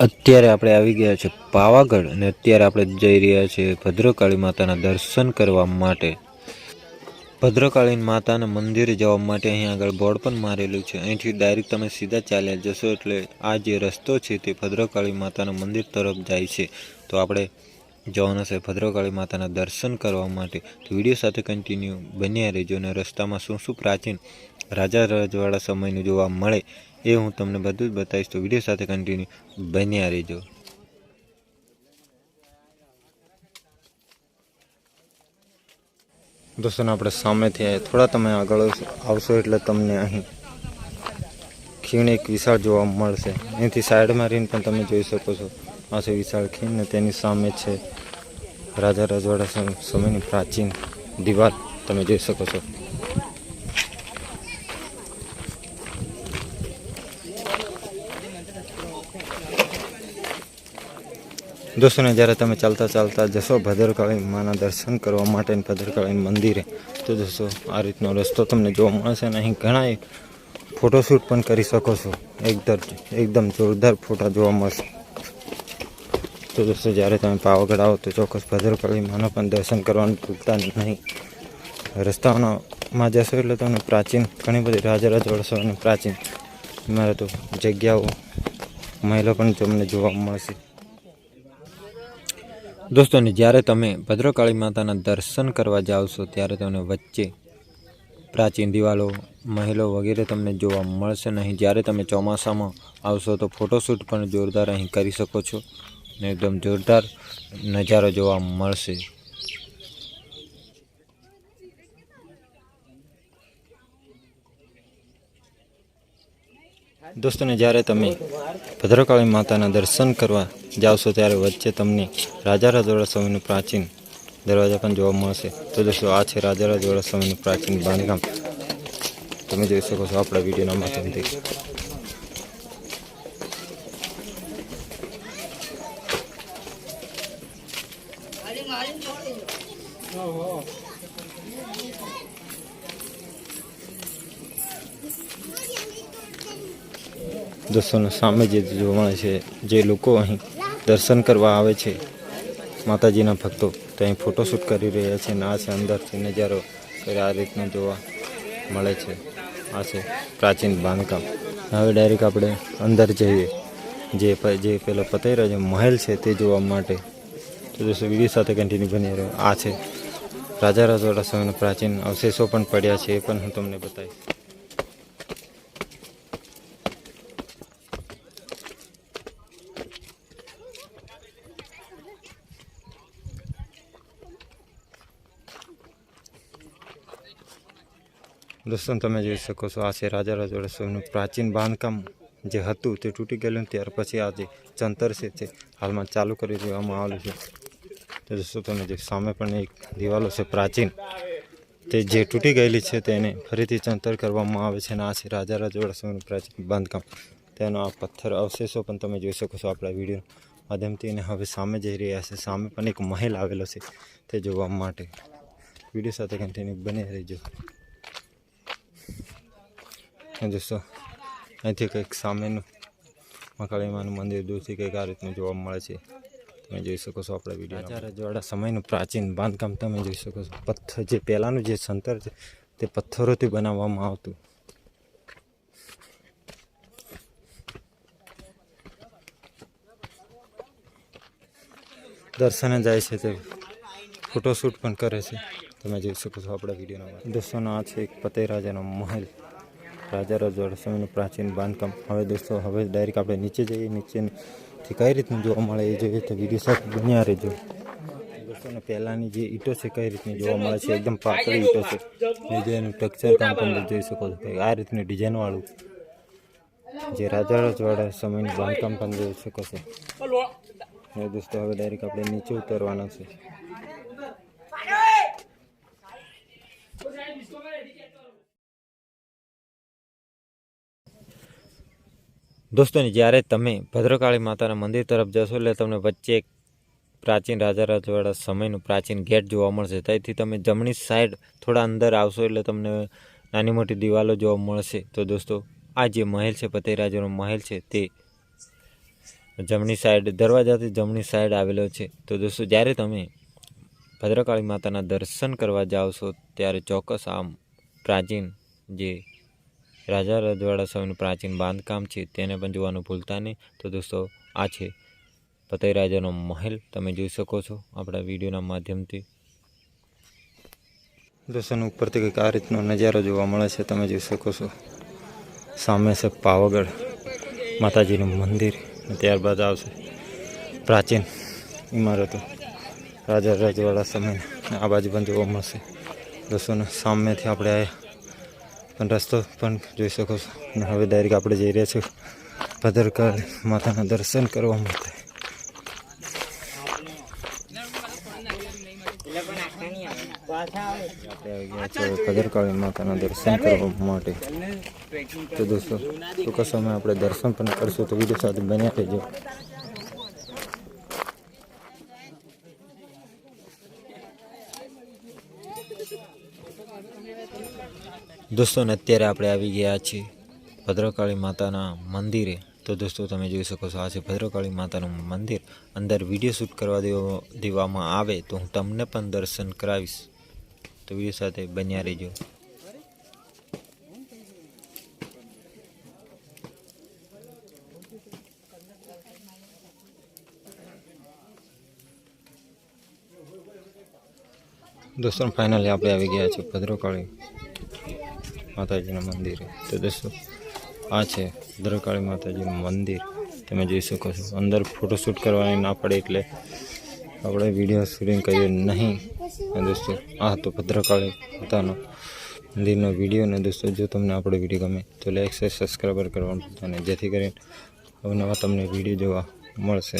અત્યારે આપણે આવી ગયા છે પાવાગઢ અને અત્યારે આપણે જઈ રહ્યા છીએ ભદ્રકાળી માતાના દર્શન કરવા માટે. ભદ્રકાળી માતાના મંદિરે જવા માટે અહીં આગળ બોર્ડ પણ મારેલું છે. અહીંથી ડાયરેક્ટ તમે સીધા ચાલ્યા જશો એટલે આ જે રસ્તો છે તે ભદ્રકાળી માતાના મંદિર તરફ જાય છે. તો આપણે જવાનું છે ભદ્રકાળી માતાના દર્શન કરવા માટે. તો વીડિયો સાથે કન્ટિન્યુ બન્યા રહેજો અને રસ્તામાં શું શું પ્રાચીન રાજા રજવાડા સમયનું જોવા મળે એ હું તમને બધું જ બતાવીશ. તો વીડિયો સાથે કન્ટિન્યુ બન્યા રહેજો. દોસ્તો આપણે સામેથી થોડા તમે આગળ આવશો એટલે તમને અહીં ખીણ એક વિશાળ જોવા મળશે. અહીંથી સાઈડમાં રહીને પણ તમે જોઈ શકો છો. આ વિશાળ ખીણ ને તેની સામે છે રાજા રજવાડા સમ- સમયની પ્રાચીન દિવાલ. તમે જોઈ શકો છો. દોસ્તોને જ્યારે તમે ચાલતા ચાલતા જશો ભદ્રકાળી માના દર્શન કરવા માટે ભદ્રકાળી મંદિરે, તો દોસ્તો આ રીતનો રસ્તો તમને જોવા મળશે અને અહીં ઘણા ફોટોશૂટ પણ કરી શકો છો. એકદમ એકદમ જોરદાર ફોટા જોવા મળશે. તો દોસ્તો જ્યારે તમે પાવાગઢ આવો તો ચોક્કસ ભદ્રકાળી માના પણ દર્શન કરવાનું ભૂલતા નહીં. રસ્તાઓમાં જશો એટલે તમને પ્રાચીન, ઘણી બધી રાજા રજવાડા અને પ્રાચીન ઇમારતો, જગ્યાઓ, મહિલા પણ તમને જોવા મળશે. દોસ્તોને જ્યારે તમે ભદ્રકાળી માતાના દર્શન કરવા જાઓ ત્યારે તમને વચ્ચે પ્રાચીન દિવાલો, મહેલો વગેરે તમને જોવા મળશે નહીં. જ્યારે તમે ચોમાસામાં આવશો, તો ફોટોશૂટ પણ જોરદાર અહીં કરી શકો છો ને એકદમ જોરદાર નજારો જોવા મળશે. દોસ્તોને જ્યારે તમે ભદ્રકાળી માતાના દર્શન કરવા જાવશો ત્યારે વચ્ચે તમને રાજા રાજવાડા સ્વામીનું પ્રાચીન દરવાજા પણ જોવા મળશે. તો દોસ્તો, આ છે રાજા રાજવાડા સ્વામીનું પ્રાચીન બાંધકામ. તમે જોઈ શકો છો આપણા વિડીયોના માધ્યમથી. દોસ્તોનો સામે જે જોવા મળે છે, જે લોકો અહીં દર્શન કરવા આવે છે, માતાજીના ભક્તો, તો અહીં ફોટોશૂટ કરી રહ્યા છે અને આ છે અંદરથી નજારો આ રીતનો જોવા મળે છે. આ છે પ્રાચીન બાંધકામ. હવે ડાયરેક્ટ આપણે અંદર જઈએ. જે જે પેલો પતેરા જે મહેલ છે તે જોવા માટે. તો દોસ્તો, વિધિ સાથે કન્ટિન્યુ બની રહ્યો. આ છે રાજા રજવાડા સમયના પ્રાચીન અવશેષો પણ પડ્યા છે, એ પણ હું તમને બતાવીશ. દોસ્તો તમે જોઈ શકો છો, આ છે રાજા રજવાડા સમયનું પ્રાચીન બાંધકામ જે હતું તે તૂટી ગયેલું ત્યાર પછી આ જે ચંતર છે તે હાલમાં ચાલુ કરી દેવામાં આવેલું છે. તો દોસ્તો, તમે જે સામે પણ એક દિવાલો છે પ્રાચીન, તે જે તૂટી ગયેલી છે તેને ફરીથી ચંતર કરવામાં આવે છે અને આ છે રાજા રજવાડા સમયનું પ્રાચીન બાંધકામ. તેનો આ પથ્થર અવશેષો પણ તમે જોઈ શકો છો આપણા વીડિયો માધ્યમથી અને હવે સામે જઈ રહ્યા છે, સામે પણ એક મહેલ આવેલો છે તે જોવા માટે. વીડિયો સાથે કન્ટિન્યુ બની રહેજો. દોસ્તો અહીંથી કંઈક સામેનું મકાળીમાનું મંદિર દૂરથી કંઈક આ રીતનું જોવા મળે છે. તમે જોઈ શકો છો આપણા વીડિયો રાજા જોડા સમયનું પ્રાચીન બાંધકામ તમે જોઈ શકો છો. પથ્થર જે પહેલાંનું જે સંતર છે તે પથ્થરોથી બનાવવામાં આવતું. દર્શને જાય છે તે ફોટોશૂટ પણ કરે છે. તમે જોઈ શકો છો આપણા વિડીયોના દોસ્તોનો આ છે એક પતઈ રાજાનો મહેલ. રાજા રજવાડા સમયનું પ્રાચીન બાંધકામ. હવે દોસ્તો, હવે ડાયરેક્ટ આપણે નીચે જઈએ, નીચેથી કઈ રીતનું જોવા મળે એ જોઈએ તો વીડિયો સાથે બન્યા રહેજો. દોસ્તોને પહેલાંની જે ઈંટો છે, કઈ રીતની જોવા મળે છે? એકદમ પાતળી ઈંટો છે. જે એનું ટેક્સચર કામ પણ જોઈ શકો છો. કે આ રીતની ડિઝાઇનવાળું જે રાજા રજવાડા સમયનું બાંધકામ પણ જોઈ શકો છો. હવે દોસ્તો, હવે ડાયરેક્ટ આપણે નીચે ઉતરવાના છે. દોસ્તોને જ્યારે તમે ભદ્રકાળી માતાના મંદિર તરફ જશો, એટલે તમને વચ્ચે એક પ્રાચીન રાજા રજવાડા સમયનું પ્રાચીન ગેટ જોવા મળશે. ત્યાંથી તમે જમણી સાઈડ થોડા અંદર આવશો, એટલે તમને નાની મોટી દિવાલો જોવા મળશે. તો દોસ્તો, આ જે મહેલ છે પતઈ રાજાનો મહેલ છે, તે જમણી સાઈડ દરવાજાથી જમણી સાઈડ આવેલો છે. તો દોસ્તો, જ્યારે તમે ભદ્રકાળી માતાના દર્શન કરવા જાઓ છો, ત્યારે ચોક્કસ આમ પ્રાચીન જે રાજા રજવાડા સમયનું પ્રાચીન બાંધકામ છે, તેને પણ જોવાનું ભૂલતા નહીં. તો દોસ્તો, આ છે ફતેહ રાજાનો મહેલ. તમે જોઈ શકો છો આપણા વિડીયોના માધ્યમથી. દોસ્તોને ઉપરથી કંઈક આ રીતનો નજારો જોવા મળે છે, તમે જોઈ શકો છો. સામે છે પાવાગઢ માતાજીનું મંદિર. ત્યારબાદ આવશે પ્રાચીન ઇમારતો. રાજા રજવાડા સમય આ બાજુ પણ જોવા મળશે. દોસ્તોને સામેથી આપણે આવ્યા પણ રસ્તો પણ જોઈ શકો છો. હવે ડાયરેક્ટ આપણે જઈ રહ્યા છીએ ભદ્રકાળ માતાના દર્શન કરવા માટે. ભદ્રકાળી માતાના દર્શન કરવા માટે. તો દોસ્તો, ટૂંકા સમય આપણે દર્શન પણ કરશું. તો વીડિયો સાથે બન્યા રહેજો. દોસ્તો અત્યારે આપણે આવી ગયા છીએ ભદ્રકાળી માતાના મંદિરે. તો દોસ્તો, તમે જોઈ શકો છો, આ છે ભદ્રકાળી માતાનું મંદિર. અંદર વીડિયો શૂટ કરવા દેવા, દેવામાં આવે તો હું તમને પણ દર્શન કરાવીશ. તો વીડિયો સાથે બન્યા રહેજો. દોસ્તો ફાઇનલી આપણે આવી ગયા છીએ ભદ્રકાળી માતાજીના મંદિરે. તો દોસ્તો, આ છે ભદ્રકાળી માતાજીનું મંદિર. તમે જોઈ શકો છો. અંદર ફોટોશૂટ કરવાની ના પડે એટલે આપણે વીડિયો શૂટિંગ કરીએ નહીં. અને દોસ્તો, આ હતો ભદ્રકાળી માતાનો મંદિરનો વીડિયો ને દોસ્તો, જો તમને આપણો વીડિયો ગમે તો લાઈક શેર સબસ્ક્રાઈબર કરવાનું અને જેથી કરીને અવનવા તમને વીડિયો જોવા મળશે.